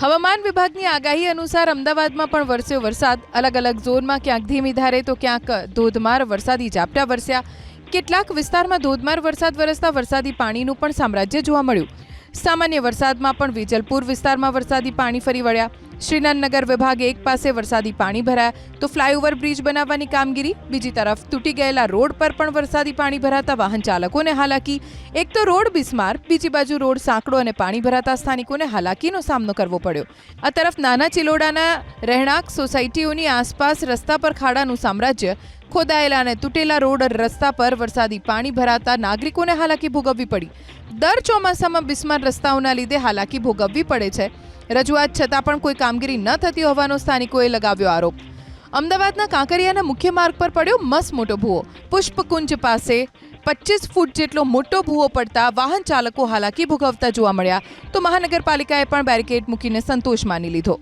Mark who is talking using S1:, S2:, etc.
S1: હવામાન વિભાગની આગાહી અનુસાર અમદાવાદમાં પણ વરસ્યો વરસાદ. અલગ અલગ ઝોનમાં ક્યાંક ધીમી ધારે તો ક્યાંક ધોધમાર વરસાદી ઝાપટા વરસ્યા. કેટલાક વિસ્તારમાં ધોધમાર વરસાદ વરસતા વરસાદી પાણીનું પણ સામ્રાજ્ય જોવા મળ્યું. સામાન્ય વરસાદમાં પણ વિજલપુર વિસ્તારમાં વરસાદી પાણી ફરી વળ્યા. શ્રીનાથનગર વિભાગે એક પાસે વરસાદી પાણી ભરાયા, તો ફ્લાયઓવર બ્રિજ બનાવવાની કામગીરી. બીજી તરફ તૂટી ગયેલા રોડ પર પણ વરસાદી પાણી ભરાતા વાહન ચાલકોને હાલાકી. એક તો રોડ બિસ્માર, બીજી બાજુ રોડ સાંકડો અને પાણી ભરાતા સ્થાનિકોને હાલાકીનો સામનો કરવો પડ્યો. આ તરફ નાના ચિલોડાના રહેણાંક સોસાયટીઓની આસપાસ રસ્તા પર ખાડાનું સામ્રાજ્ય ખોદાયેલા અને તૂટેલા રોડ રસ્તા પર વરસાદી પાણી ભરાતા નાગરિકોને હાલાકી ભોગવવી પડી. દર ચોમાસામાં બિસ્માર રસ્તાઓના લીધે હાલાકી ભોગવવી પડે છે. રજૂઆત છતાં પણ કોઈ કામગીરી ન થતી હોવાનો સ્થાનિકોએ લગાવ્યો આરોપ. અમદાવાદના કાંકરિયાના મુખ્ય માર્ગ પર પડ્યો મસ્ત મોટો ભૂવો. પુષ્પકુંજ પાસે પચીસ ફૂટ જેટલો મોટો ભૂવો પડતા વાહન ચાલકો હાલાકી ભોગવતા જોવા મળ્યા. તો મહાનગરપાલિકાએ પણ બેરિકેડ મૂકીને સંતોષ માની લીધો.